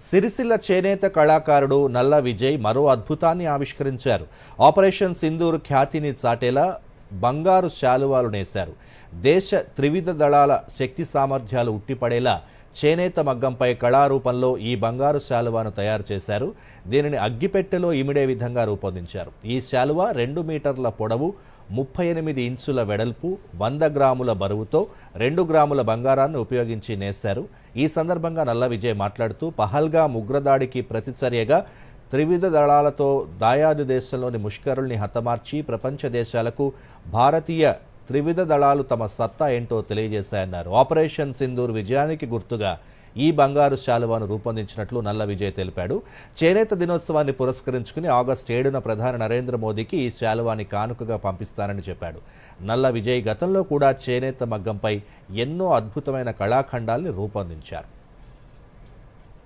సిరిసిల్ల చేనేత కళాకారుడు నల్ల విజయ్ మరో అద్భుతాన్ని ఆవిష్కరించారు. ఆపరేషన్ సింధూర్ ఖ్యాతిని చాటేలా బంగారు శాలువాలు నేశారు. దేశ త్రివిధ దళాల శక్తి సామర్థ్యాలు ఉట్టిపడేలా చేనేత మగ్గంపై కళారూపంలో ఈ బంగారు శాలువాను తయారు చేశారు. దీనిని అగ్గిపెట్టెలో ఇమిడే విధంగా రూపొందించారు. ఈ శాలువ రెండు మీటర్ల పొడవు ముప్పై ఎనిమిది ఇంచుల వెడల్పు వంద గ్రాముల బరువుతో రెండు గ్రాముల బంగారాన్ని ఉపయోగించి నేశారు. ఈ సందర్భంగా నల్ల విజయ్ మాట్లాడుతూ పహల్గా ఉగ్రదాడికి ప్రతిచర్యగా త్రివిధ దళాలతో దాయాది దేశంలోని ముష్కరుల్ని హతమార్చి ప్రపంచ దేశాలకు భారతీయ త్రివిధ దళాలు తమ సత్తా ఏంటో తెలియజేశాయన్నారు. ఆపరేషన్ సింధూర్ విజయానికి గుర్తుగా ఈ బంగారు శాలువాను రూపొందించినట్లు నల్ల విజయ్ తెలిపాడు. చేనేత దినోత్సవాన్ని పురస్కరించుకుని ఆగస్టు ఏడున ప్రధాని నరేంద్ర మోదీకి ఈ శాలువాని కానుకగా పంపిస్తానని చెప్పాడు. నల్ల విజయ్ గతంలో కూడా చేనేత మగ్గంపై ఎన్నో అద్భుతమైన కళాఖండాల్ని రూపొందించారు.